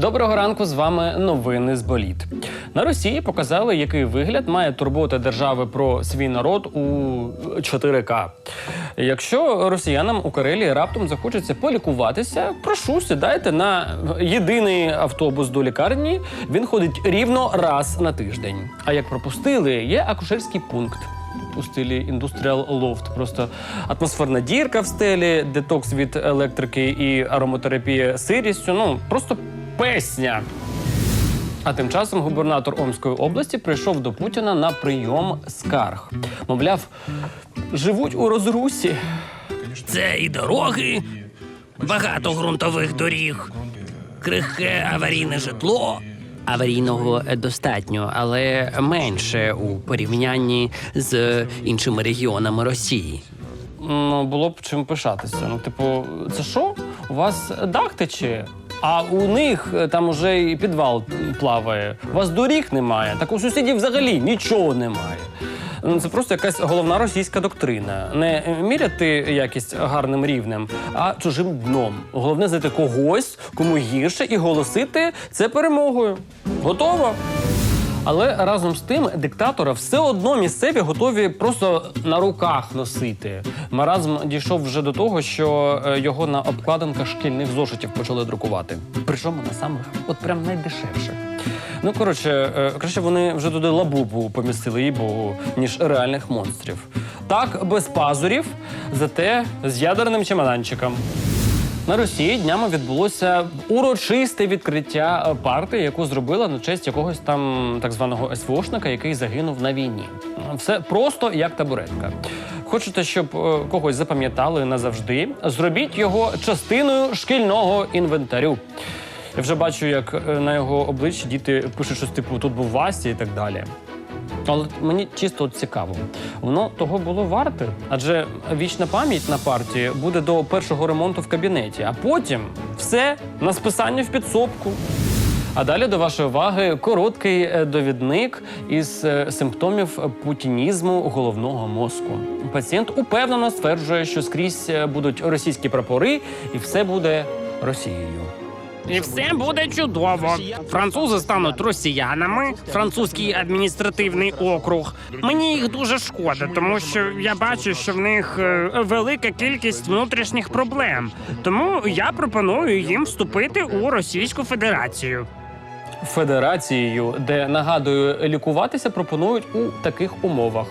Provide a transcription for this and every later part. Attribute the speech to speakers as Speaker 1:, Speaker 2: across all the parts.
Speaker 1: Доброго ранку, з вами новини з боліт. На Росії показали, який вигляд має турбота держави про свій народ у 4К. Якщо росіянам у Карелії раптом захочеться полікуватися, прошу сідайте на єдиний автобус до лікарні. Він ходить рівно раз на тиждень. А як пропустили, є акушерський пункт. У стилі індустріал лофт. Просто атмосферна дірка в стелі, детокс від електрики і ароматерапія сирістю. Ну просто песня. А тим часом губернатор Омської області прийшов до Путіна на прийом скарг. Мовляв, живуть у розрусі.
Speaker 2: Це і дороги, багато ґрунтових доріг, крихке аварійне житло. Аварійного достатньо, але менше у порівнянні з іншими регіонами Росії.
Speaker 1: Ну, було б чим пишатися. Ну, типу, це що? У вас дах тече? А у них е, там уже і підвал плаває. У вас доріг немає. Так у сусідів взагалі нічого немає. Ну, Це просто якась головна російська доктрина. Не міряти якість гарним рівнем, а чужим дном. Головне знайти когось, кому гірше, і голосити це перемогою. Готово? Але разом з тим диктатора все одно місцеві готові просто на руках носити. Маразм дійшов вже до того, що е, його на обкладинках шкільних зошитів почали друкувати. Причому на самих, от прям найдешевше. Ну коротше, е, краще вони вже туди лабубу помістили, їй богу, ніж реальних монстрів. Так, без пазурів, зате з ядерним чемоданчиком. На Росії днями відбулося урочисте відкриття е, партії, яку зробила на честь якогось там так званого СВОшника, який загинув на війні. Все просто як табуретка. Хочете, щоб е, когось запам'ятали назавжди? Зробіть його частиною шкільного інвентарю. Я вже бачу, як е, на його обличчі діти пишуть щось типу тут був Вася і так далі. Але мені чисто цікаво, воно того було варте, адже вічна пам'ять на партії буде до першого ремонту в кабінеті, а потім все на списання в підсобку. А далі до вашої уваги короткий е, довідник із е, симптомів путінізму головного мозку. Пацієнт упевнено стверджує, що скрізь е, будуть російські прапори, і все буде Росією.
Speaker 3: І все буде чудово. Французи стануть росіянами, французький адміністративний округ. Мені їх дуже шкода, тому що я бачу, що в них е, велика кількість внутрішніх проблем. Тому я пропоную їм вступити у Російську Федерацію.
Speaker 1: федерацією, де нагадую, лікуватися пропонують у таких умовах.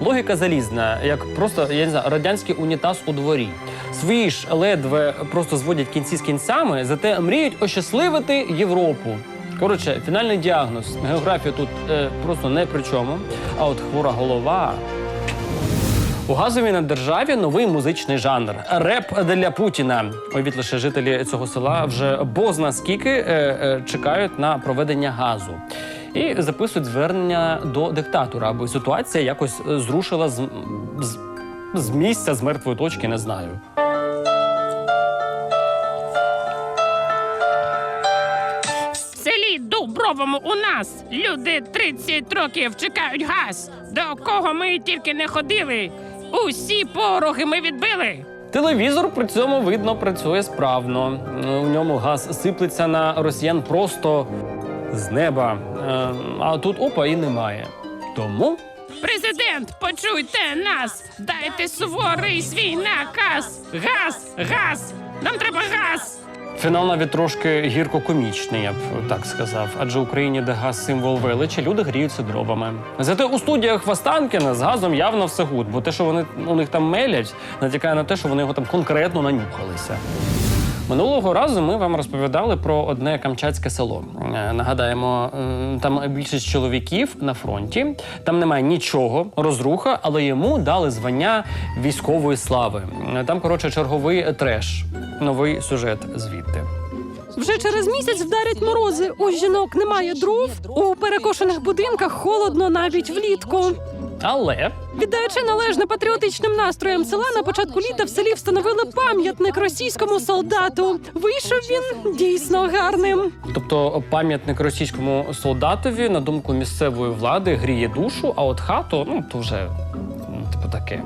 Speaker 1: Логіка залізна, як просто я не знаю, радянський унітаз у дворі. Свої ж ледве просто зводять кінці з кінцями, зате мріють ощасливити Європу. Коротше, фінальний діагноз. Географія тут е, просто не при чому. А от хвора голова у газовій наддержаві новий музичний жанр реп для Путіна. Уявіть лише жителі цього села вже бозна скільки е, е, чекають на проведення газу. І записують звернення до диктатора, аби ситуація якось е, зрушила з, з, з місця з мертвої точки, не знаю.
Speaker 3: Селі Дубровому у нас люди 30 років чекають газ. До кого ми тільки не ходили. Усі пороги ми відбили.
Speaker 1: Телевізор при цьому видно працює справно. У ньому газ сиплеться на росіян просто з неба. Е, А тут опа і немає. Тому
Speaker 3: Президент, почуйте нас! Дайте суворий свій наказ! Газ! Газ! Нам треба газ!
Speaker 1: Фінал навіть трошки гірко-комічний, я б так сказав. Адже в Україні, де газ символ величі, люди гріються дровами. Зате у студіях Востанкіна з газом явно все гуд, бо те, що вони у них там мелять, натякає на те, що вони його там конкретно нанюхалися. Минулого разу ми вам розповідали про одне камчатське село. Е, Нагадаємо, е, там більшість чоловіків на фронті, там немає нічого, розруха, але йому дали звання військової слави. Е, Там, коротше, черговий треш. Новий сюжет звідти.
Speaker 4: Вже через місяць вдарять морози. У жінок немає дров. У перекошених будинках холодно навіть влітку.
Speaker 1: Але
Speaker 4: Віддаючи належне патріотичним настроям села, на початку літа в селі встановили пам'ятник російському солдату. Вийшов він дійсно гарним.
Speaker 1: Тобто пам'ятник російському солдатові, на думку місцевої влади, гріє душу, а от хату, ну то вже типу, типу таке.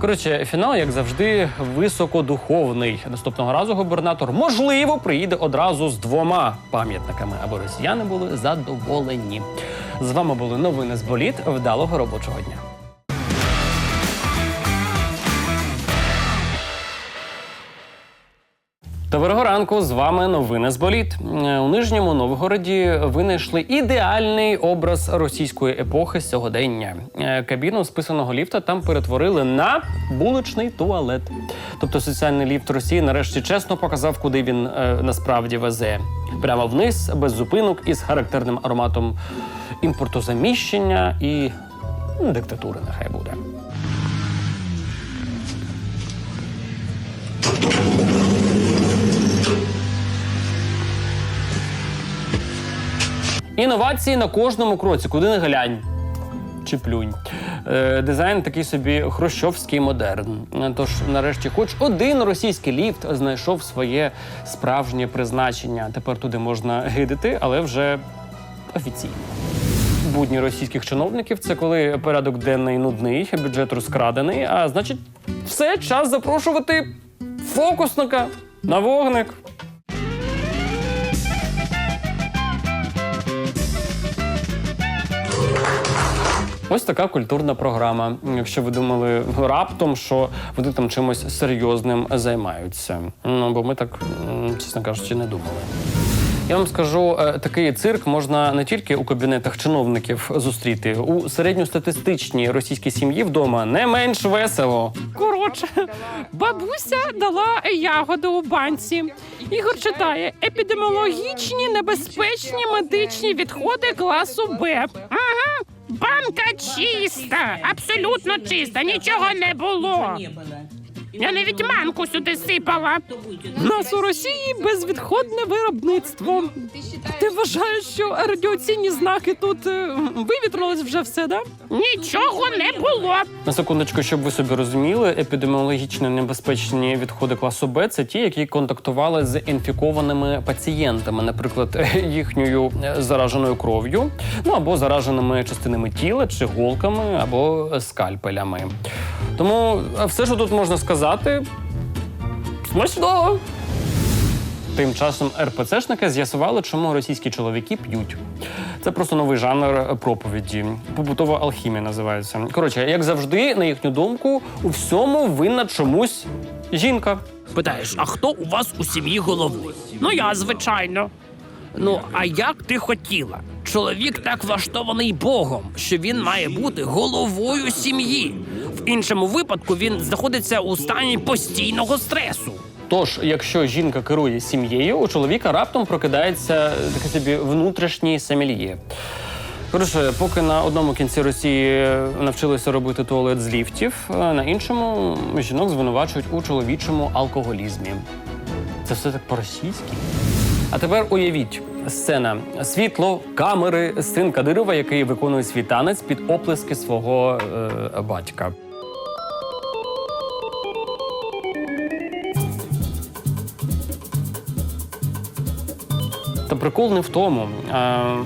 Speaker 1: Коротше, фінал, як завжди, високодуховний. Наступного разу губернатор, можливо, приїде одразу з двома пам'ятниками, аби росіяни були задоволені. З вами були новини з боліт. Вдалого робочого дня. Доброго ранку, з вами новини з боліт. Е, У Нижньому Новгороді винайшли ідеальний образ російської епохи сьогодення. Е, Кабіну списаного ліфта там перетворили на булочний туалет. Тобто соціальний ліфт Росії нарешті чесно показав, куди він е, насправді везе. Прямо вниз, без зупинок із характерним ароматом імпортозаміщення і м, диктатури, нехай буде. Інновації на кожному кроці, куди не глянь. Чи плюнь. Е, дизайн такий собі хрущовський модерн. Тож, нарешті, хоч один російський ліфт знайшов своє справжнє призначення. Тепер туди можна гидити, але вже офіційно. Будні російських чиновників це коли порядок денний нудний, бюджет розкрадений. А значить, все час запрошувати фокусника на вогник. Ось така культурна програма. Якщо ви думали раптом, що вони там чимось серйозним займаються. Ну бо ми так, чесно кажучи, не думали. Я вам скажу, е, такий цирк можна не тільки у кабінетах чиновників зустріти у середньостатистичній російській сім'ї вдома не менш весело.
Speaker 4: Коротше, бабуся дала ягоду у банці. Ігор читає епідеміологічні небезпечні медичні відходи класу Б.
Speaker 3: Ага, банка чиста, абсолютно чиста, нічого не було. Я навіть манку сюди сипала.
Speaker 4: У нас у Росії безвідходне виробництво. Ти вважаєш, що радіаційні знаки тут е, вивітрилось вже все, да?
Speaker 3: Нічого не було.
Speaker 1: На секундочку, щоб ви собі розуміли, епідеміологічно небезпечні відходи класу Б це ті, які контактували з інфікованими пацієнтами, наприклад, їхньою е, зараженою кров'ю, ну або зараженими частинами тіла, чи голками, або скальпелями. Тому е, все, що тут можна сказати, смачно. Тим часом РПЦшники з'ясували, чому російські чоловіки п'ють. Це просто новий жанр проповіді. Побутова алхімія називається. Коротше, як завжди, на їхню думку, у всьому винна чомусь жінка.
Speaker 2: Питаєш, а хто у вас у сім'ї головний?
Speaker 3: Ну я, звичайно.
Speaker 2: Ну, а як ти хотіла? Чоловік так влаштований Богом, що він має бути головою сім'ї. В іншому випадку він знаходиться у стані постійного стресу.
Speaker 1: Тож, якщо жінка керує сім'єю, у чоловіка раптом прокидається такий собі внутрішній семельє. Коротше, поки на одному кінці Росії навчилися робити туалет з ліфтів, на іншому жінок звинувачують у чоловічому алкоголізмі. Це все так по-російськи. А тепер уявіть сцена: світло, камери, син Кадирова, який виконує свій танець під оплески свого е, батька. Та прикол не в тому,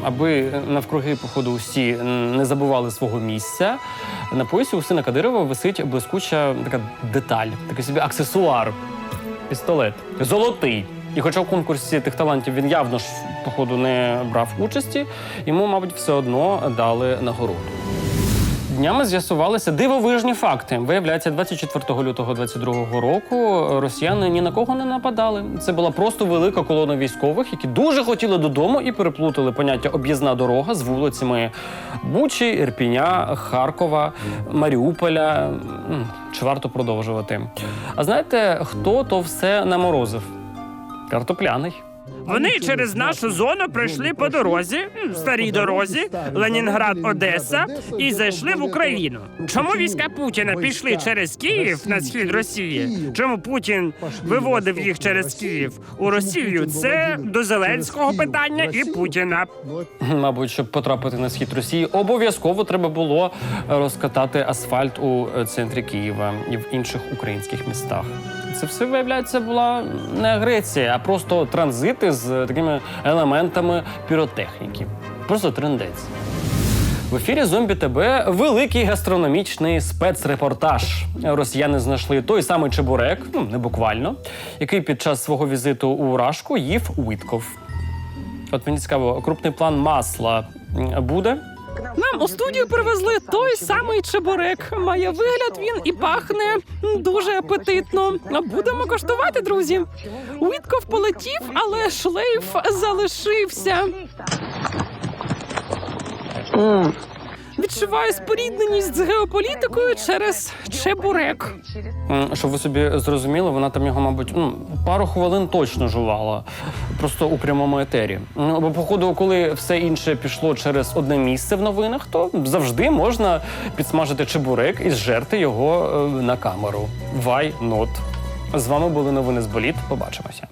Speaker 1: аби навкруги походу усі не забували свого місця. На поясі у сина Кадирова висить блискуча така деталь, такий собі аксесуар, пістолет, золотий. І хоча в конкурсі тих талантів він явно ж походу не брав участі, йому, мабуть, все одно дали нагороду. Днями з'ясувалися дивовижні факти. Виявляється, 24 лютого 22 року росіяни ні на кого не нападали. Це була просто велика колона військових, які дуже хотіли додому і переплутали поняття об'їзна дорога з вулицями Бучі, Ірпіня, Харкова, Маріуполя. Чи варто продовжувати? А знаєте, хто то все наморозив? Картопляний.
Speaker 3: Вони через нашу зону пройшли по дорозі, старій дорозі, Ленінград, Одеса, і зайшли в Україну. Чому війська Путіна пішли через Київ на схід Росії? Чому Путін виводив їх через Київ у Росію? Це до Зеленського питання і Путіна.
Speaker 1: Мабуть, щоб потрапити на схід Росії, обов'язково треба було розкатати асфальт у центрі Києва і в інших українських містах. Це все виявляється була не агресія, а просто транзити з такими елементами піротехніки. Просто трендець. В ефірі Зомбі ТБ великий гастрономічний спецрепортаж. Росіяни знайшли той самий чебурек, ну не буквально, який під час свого візиту у Рашку їв Уітков. От мені цікаво, крупний план масла буде.
Speaker 4: Нам у студію привезли той самий чебурек. Має вигляд він і пахне дуже апетитно. Будемо коштувати, друзі. Уітков полетів, але шлейф залишився. Відчуваю спорідненість з геополітикою через чебурек.
Speaker 1: Щоб ви собі зрозуміли, вона там його, мабуть, ну, пару хвилин точно жувала, просто у прямому етері. Ну, бо, походу, коли все інше пішло через одне місце в новинах, то завжди можна підсмажити чебурек і зжерти його е, на камеру. Why not? З вами були новини з боліт. Побачимося.